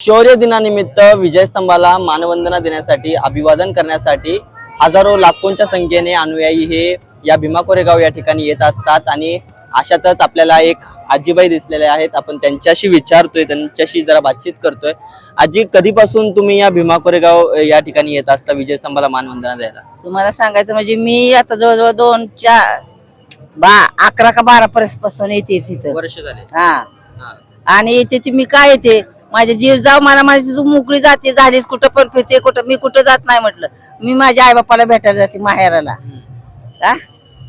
शौर्य दिनानिमित्त विजयस्तंभाला मानवंदना देण्यासाठी अभिवादन करण्यासाठी हजारो लाखोंच्या संख्येने अनुयायी हे या भीमा कोरेगाव या ठिकाणी येत असतात आणि अशातच आपल्याला एक आजीबाई दिसलेले आहेत. आपण त्यांच्याशी विचारतोय त्यांच्याशी जरा बातचीत करतोय. आजी कधीपासून तुम्ही या भीमा कोरेगाव या ठिकाणी येत असता विजयस्तंभाला मानवंदना द्यायला? तुम्हाला सांगायचं म्हणजे मी आता जवळजवळ दोन चार बा अकरा का बारा पर्यंत पासून येते वर्ष झाले. हा. हा. आणि येते ती मी काय येते? माझे जीव जाऊ मला माझी तू मोकळी जाते झालीस कुठं पण फिरते कुठं मी कुठं जात नाही म्हटलं. मी माझ्या आई बापाला भेटायला जाते माहेराला.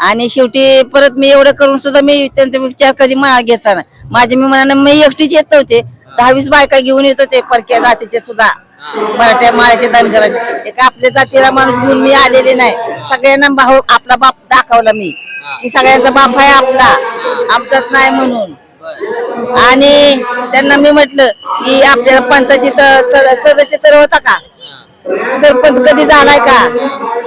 आणि शेवटी परत मी एवढं करून सुद्धा मी त्यांचा विचार कधी घेता नाही माझ्या मी म्हणा मी एकटीच येत नव्हते दहावीस बायका घेऊन येत होते परक्या जातीचे सुद्धा. मराठ्या माळ्याचे धनगराचे एक आपल्या जातीला माणूस घेऊन मी आलेले नाही. सगळ्यांना भाऊ आपला बाप दाखवला मी. की सगळ्यांचा बाप आहे आपला. आमचाच नाही म्हणून. आणि त्यांना मी म्हटलं की आपल्याला पंचायतीत स- सदस्य तर होता का? सरपंच कधी झालाय का?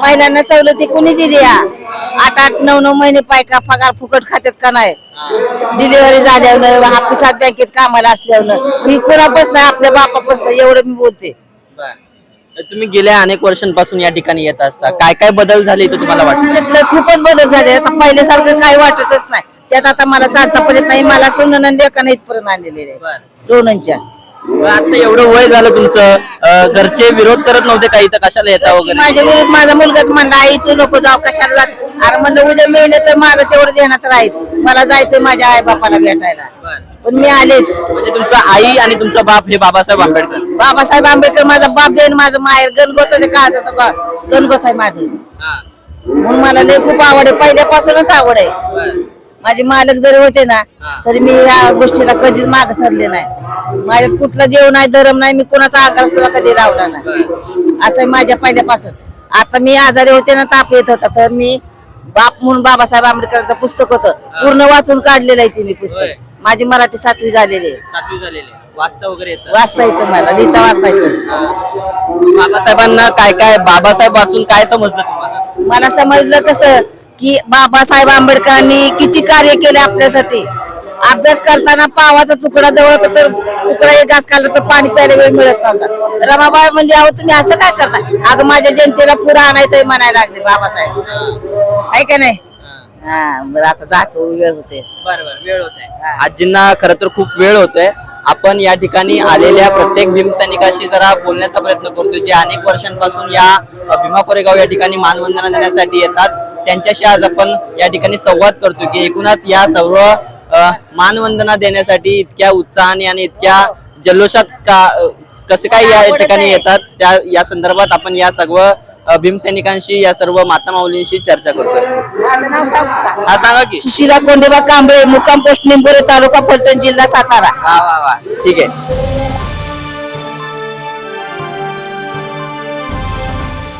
महिलांना सवलती कुणी दिली आठ आठ नऊ नऊ महिने पायका पगार फुकट खात्यात का नाही? डिलिव्हरी झाल्यावर हापिसात बँकेत कामाला असल्यावर. ही कोणापासून आपल्या बापापासून एवढं मी बोलते. तुम्ही गेल्या अनेक वर्षांपासून या ठिकाणी येत असता. काय काय बदल झाले तुम्हाला वाटतं? खूपच बदल झाले. आता पहिल्यासारखं काही वाटतच नाही. त्यात आता मला चालता पण येत नाही. मला सोनं लेखानं इथपर्यंत आणलेले. दोनच्या. आता एवढं वय झालं तुमचं अं, घरचे विरोध करत नव्हते काही तर कशाला येता वगैरे? माझ्या विरुद्ध माझा मुलगाच म्हणला आई तू नको जाऊ कशाला जात? अरे म्हणलं उद्या मेले तर माझं तेवढं ध्यानात राहील. मला जायचं माझ्या आई बापाला भेटायला. पण मी आलेच. म्हणजे तुमचा आई आणि तुमचा बाप हे बाबासाहेब आंबेडकर? बाबासाहेब आंबेडकर माझा बाप आणि माझं माहेर गणगोत काळाचं गणगोत आहे माझं. म्हणून मला लय खूप आवड आहे. पहिल्यापासूनच आवड आहे. माझे मालक जरी होते ना. तरी मी या गोष्टीला कधीच माग सरले नाही. माझ्यात कुठला जेव नाही धरम नाही मी कोणाचा आकार सुद्धा कधी लावला नाही. असं माझ्या पहिल्यापासून. आता मी आजारी होते ना ताप येत होता तर मी बाप म्हणून बाबासाहेब आंबेडकरांचं पुस्तक होतं. पूर्ण वाचून काढलेलं आहे ते मी. पुस्तक माझी मराठी सातवी झालेली सातवी झालेले वाचता वगैरे वाचता येतं मला लिहिता वाचता येतं. बाबासाहेबांना काय काय बाबासाहेब वाचून काय समजलं तुम्हाला? मला समजलं कसं की बाबासाहेब आंबेडकरांनी किती कार्य केले आपल्यासाठी? अभ्यास करताना पावाचा तुकडा जवळ होता तर तुकडा एक घास खाल्ला तर पाणी प्यायला वेळ मिळत नव्हता. रमाबाई म्हणजे अहो तुम्ही असं काय करता अगं माझ्या जनतेला पुढं आणायचंय म्हणायला लागले बाबासाहेब. आहे का नाही? हा. बरं आता जातो वेळ होते. बरोबर वेळ होत. आहे आजींना खरं तर खूप वेळ होतोय. आपण या ठिकाणी आलेल्या प्रत्येक भीमसैनिकाशी जरा बोलण्याचा प्रयत्न करतोय जे अनेक वर्षांपासून या भीमा कोरेगाव या ठिकाणी मानवंदना देण्यासाठी येतात. त्यांच्याशी आज आपण या ठिकाणी संवाद करतोय की एकूणच या सर्व मानवंदना देण्यासाठी इतक्या उत्साहाने आणि इतक्या जल्लोषात का कसे काय या ठिकाणी येतात त्या या संदर्भात आपण या सर्व भीमसैनिकांशी या सर्व माता माऊलींशी चर्चा करतोय. माझं नाव सांगू का? हा सांगा की. सुशिला कोंडेबा कांबळे मुक्काम पोस्ट निंबोरे तालुका फलटण जिल्हा सातारा. ठीक आहे.